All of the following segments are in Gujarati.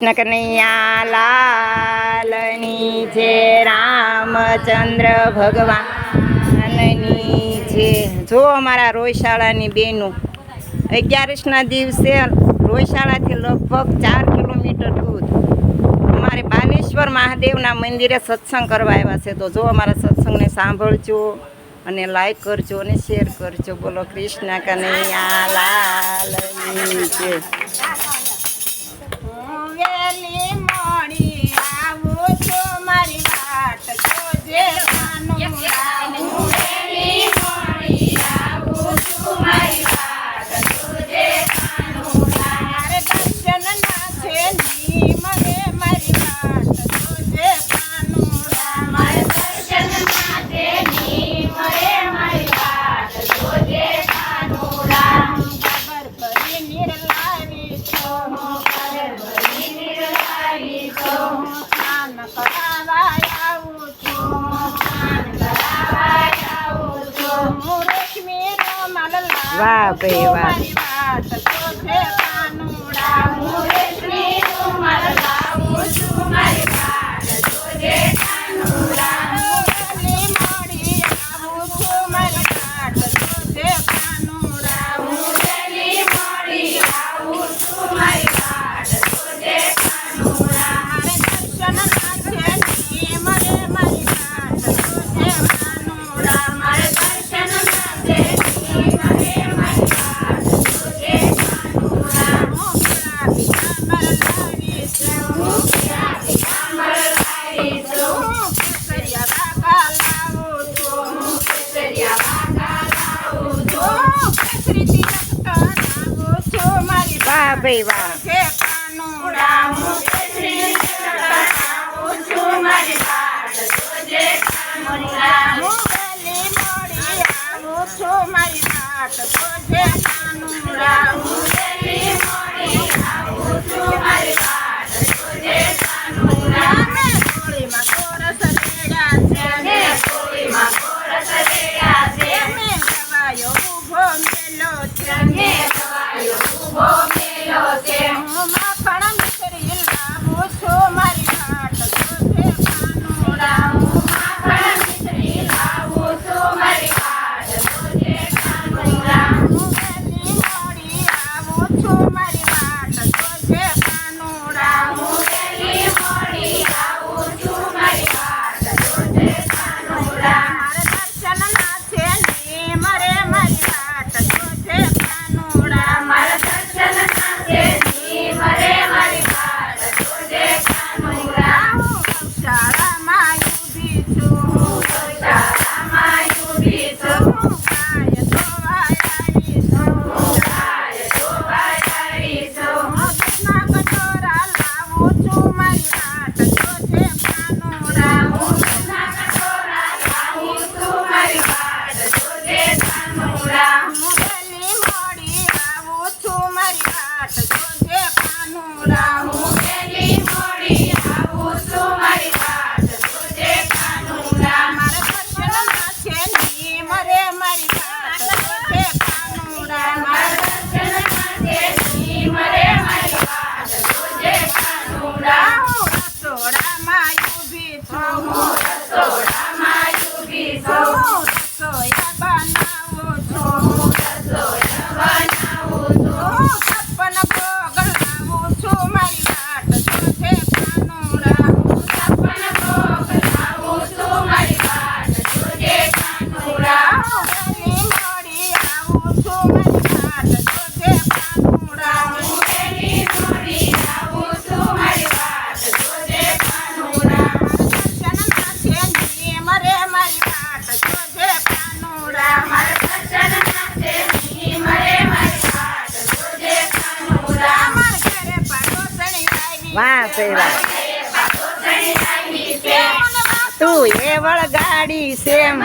કનૈયા લાલની જે રામચંદ્ર ભગવાનની જે જો અમારા રોયશાળાની બહેનો અગિયારસના દિવસે રોયશાળાથી લગભગ ચાર કિલોમીટર દૂર અમારે બાલેશ્વર મહાદેવના મંદિરે સત્સંગ કરવા આવ્યા છે. તો જો અમારા સત્સંગને સાંભળજો અને લાઈક કરજો અને શેર કરજો. બોલો કૃષ્ણ કનૈયા લાલની જે Yeah. વાહ બે વાહ. મારી વાહ ભાઈ વાહ Yeah. Yeah. વાંસે તું એ વળગાડી સેમ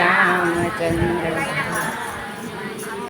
રામચંદ્ર